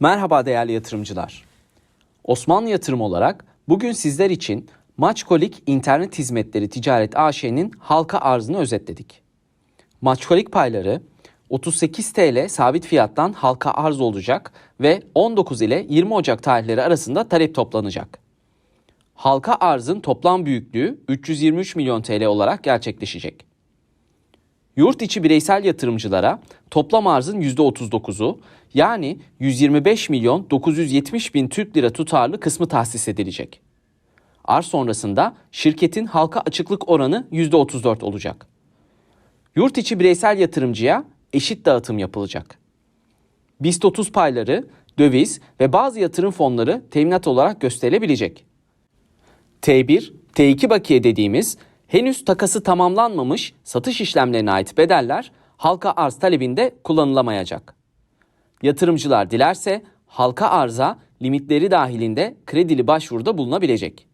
Merhaba değerli yatırımcılar. Osmanlı Yatırım olarak bugün sizler için Maçkolik İnternet Hizmetleri Ticaret AŞ'nin halka arzını özetledik. Maçkolik payları 38 TL sabit fiyattan halka arz olacak ve 19 ile 20 Ocak tarihleri arasında talep toplanacak. Halka arzın toplam büyüklüğü 323 milyon TL olarak gerçekleşecek. Yurt içi bireysel yatırımcılara toplam arzın %39'u yani 125 milyon 970 bin Türk lira tutarlı kısmı tahsis edilecek. Arz sonrasında şirketin halka açıklık oranı %34 olacak. Yurt içi bireysel yatırımcıya eşit dağıtım yapılacak. BIST 30 payları, döviz ve bazı yatırım fonları teminat olarak gösterilebilecek. T1, T2 bakiye dediğimiz henüz takası tamamlanmamış satış işlemlerine ait bedeller halka arz talebinde kullanılamayacak. Yatırımcılar dilerse halka arza limitleri dahilinde kredili başvuruda bulunabilecek.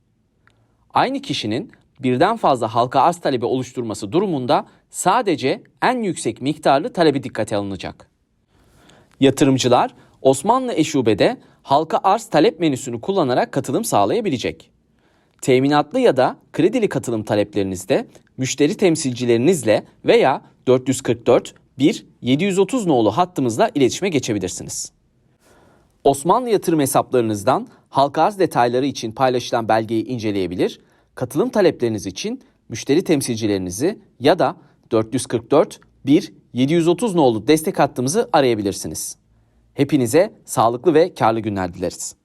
Aynı kişinin birden fazla halka arz talebi oluşturması durumunda sadece en yüksek miktarlı talebi dikkate alınacak. Yatırımcılar Osmanlı Eşube'de halka arz talep menüsünü kullanarak katılım sağlayabilecek. Teminatlı ya da kredili katılım taleplerinizde müşteri temsilcilerinizle veya 444 1 730 nolu hattımızla iletişime geçebilirsiniz. Osmanlı yatırım hesaplarınızdan halka arz detayları için paylaşılan belgeyi inceleyebilir, katılım talepleriniz için müşteri temsilcilerinizi ya da 444 1 730 nolu destek hattımızı arayabilirsiniz. Hepinize sağlıklı ve karlı günler dileriz.